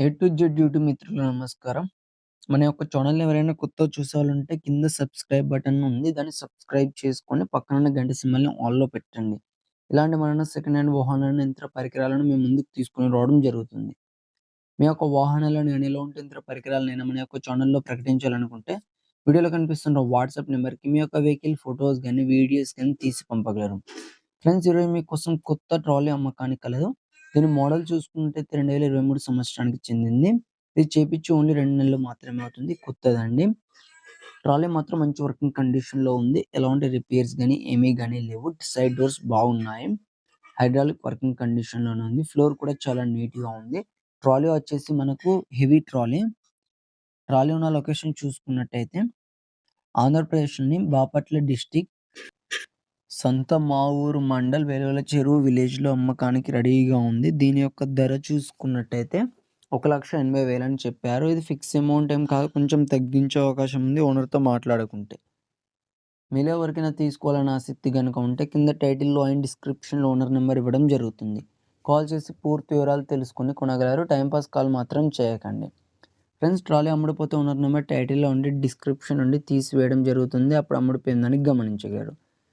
A to Z YouTube మిత్రులు నమస్కారం. మన యొక్క ఛానల్ ఎవరైనా కొత్త చూసాలంటే కింద సబ్స్క్రైబ్ బటన్ ఉంది. దాన్ని సబ్స్క్రైబ్ చేసుకొని పక్కన గంట సింబల్‌ని ఆల్‌లో పెట్టండి. ఇలాంటి మన సెకండ్ హ్యాండ్ వాహనాలను, యంత్ర పరికరాలను మేము ముందుకు తీసుకొని రావడం జరుగుతుంది. మీ యొక్క వాహనాలను గాని, ఎలాంటి యంత్ర పరికరాలనైనా మన యొక్క ఛానల్లో ప్రకటించాలనుకుంటే వీడియోలో కనిపిస్తున్న వాట్సాప్ నెంబర్కి మీ యొక్క వెహికల్ ఫోటోస్ కానీ వీడియోస్ కానీ తీసి పంపగలరు. ఫ్రెండ్స్ ఈరోజు మీకోసం కొత్త ట్రాలీ అమ్మకానికి కలదు. దీని మోడల్ చూసుకున్నట్టయితే 2023 సంవత్సరానికి చెందింది. ఇది చేపిచ్చి ఓన్లీ రెండు నెలలు మాత్రమే అవుతుంది. కొత్తదండి. ట్రాలీ మాత్రం మంచి వర్కింగ్ కండిషన్లో ఉంది. ఎలాంటి రిపేర్స్ కానీ ఏమీ గాని లేవు. సైడ్ డోర్స్ బాగున్నాయి. హైడ్రాలిక్ వర్కింగ్ కండిషన్లోనే ఉంది. ఫ్లోర్ కూడా చాలా నీట్గా ఉంది. ట్రాలీ వచ్చేసి మనకు హెవీ ట్రాలీ. ట్రాలీ ఉన్న లొకేషన్ చూసుకున్నట్టయితే ఆంధ్రప్రదేశ్‌లోని బాపట్ల డిస్ట్రిక్ట్ సొంత మా ఊరు మండల్ వెలువల చెరువు విలేజ్‌లో అమ్మకానికి రెడీగా ఉంది. దీని యొక్క ధర చూసుకున్నట్టయితే 1,80,000 అని చెప్పారు. ఇది ఫిక్స్ అమౌంట్ ఏం కాదు. కొంచెం తగ్గించే అవకాశం ఉంది ఓనర్‌తో మాట్లాడుకుంటే. మీలో ఎవరికైనా తీసుకోవాలని ఆసక్తి కనుక ఉంటే కింద టైటిల్‌లో అండ్ డిస్క్రిప్షన్‌లో ఓనర్ నెంబర్ ఇవ్వడం జరుగుతుంది. కాల్ చేసి పూర్తి వివరాలు తెలుసుకొని కొనగలరు. టైంపాస్ కాల్ మాత్రం చేయకండి. ఫ్రెండ్స్ ట్రాలీ అమ్ముడుపోతే ఓనర్ నెంబర్ టైటిల్‌లో ఉండి డిస్క్రిప్షన్ నుండి తీసివేయడం జరుగుతుంది. అప్పుడు అమ్ముడుపోయిందని గమనించగలరు.